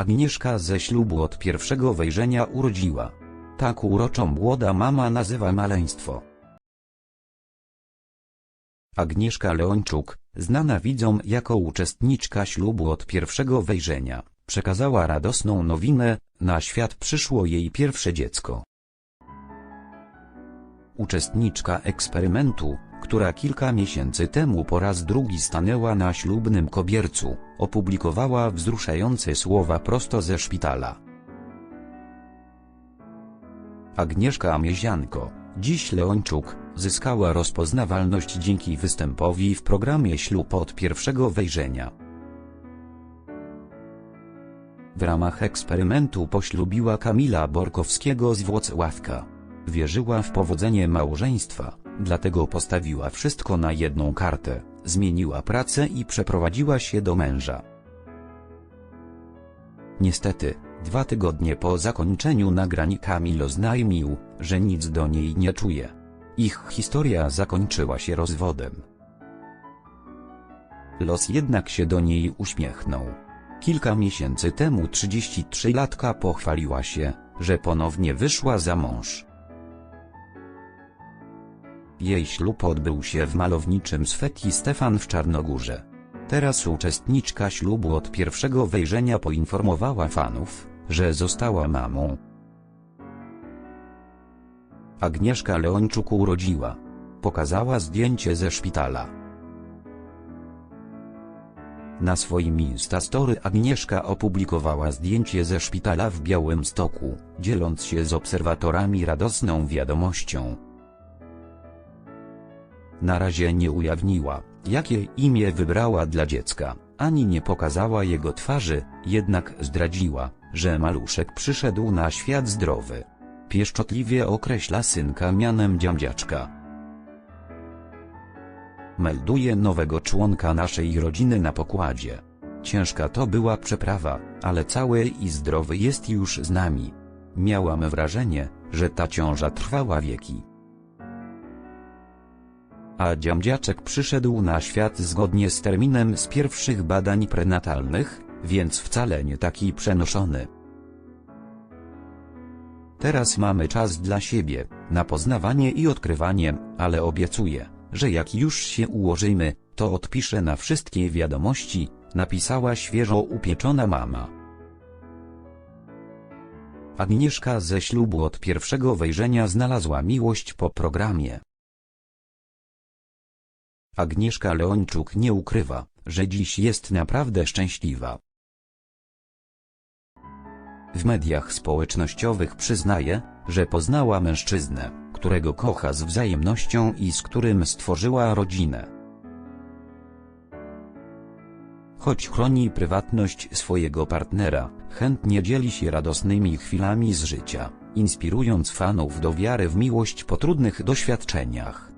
Agnieszka ze ślubu od pierwszego wejrzenia urodziła. Tak uroczą młoda mama nazywa maleństwo. Agnieszka Leończuk, znana widzom jako uczestniczka ślubu od pierwszego wejrzenia, przekazała radosną nowinę, na świat przyszło jej pierwsze dziecko. Uczestniczka eksperymentu, która kilka miesięcy temu po raz drugi stanęła na ślubnym kobiercu, opublikowała wzruszające słowa prosto ze szpitala. Agnieszka Miezianko, dziś Leończuk, zyskała rozpoznawalność dzięki występowi w programie Ślub od pierwszego wejrzenia. W ramach eksperymentu poślubiła Kamila Borkowskiego z Włocławka. Wierzyła w powodzenie małżeństwa, dlatego postawiła wszystko na jedną kartę, zmieniła pracę i przeprowadziła się do męża. Niestety, dwa tygodnie po zakończeniu nagrań Kamil oznajmił, że nic do niej nie czuje. Ich historia zakończyła się rozwodem. Los jednak się do niej uśmiechnął. Kilka miesięcy temu 33-latka pochwaliła się, że ponownie wyszła za mąż. Jej ślub odbył się w malowniczym Sweti Stefan w Czarnogórze. Teraz uczestniczka ślubu od pierwszego wejrzenia poinformowała fanów, że została mamą. Agnieszka Leończuk urodziła. Pokazała zdjęcie ze szpitala. Na swoim Instastory Agnieszka opublikowała zdjęcie ze szpitala w Białymstoku, dzieląc się z obserwatorami radosną wiadomością. Na razie nie ujawniła, jakie imię wybrała dla dziecka, ani nie pokazała jego twarzy, jednak zdradziła, że maluszek przyszedł na świat zdrowy. Pieszczotliwie określa synka mianem dziamdziaczka. Melduje nowego członka naszej rodziny na pokładzie. Ciężka to była przeprawa, ale cały i zdrowy jest już z nami. Miałam wrażenie, że ta ciąża trwała wieki. A dziamdziaczek przyszedł na świat zgodnie z terminem z pierwszych badań prenatalnych, więc wcale nie taki przenoszony. Teraz mamy czas dla siebie, na poznawanie i odkrywanie, ale obiecuję, że jak już się ułożymy, to odpiszę na wszystkie wiadomości, napisała świeżo upieczona mama. Agnieszka ze ślubu od pierwszego wejrzenia znalazła miłość po programie. Agnieszka Leończuk nie ukrywa, że dziś jest naprawdę szczęśliwa. W mediach społecznościowych przyznaje, że poznała mężczyznę, którego kocha z wzajemnością i z którym stworzyła rodzinę. Choć chroni prywatność swojego partnera, chętnie dzieli się radosnymi chwilami z życia, inspirując fanów do wiary w miłość po trudnych doświadczeniach.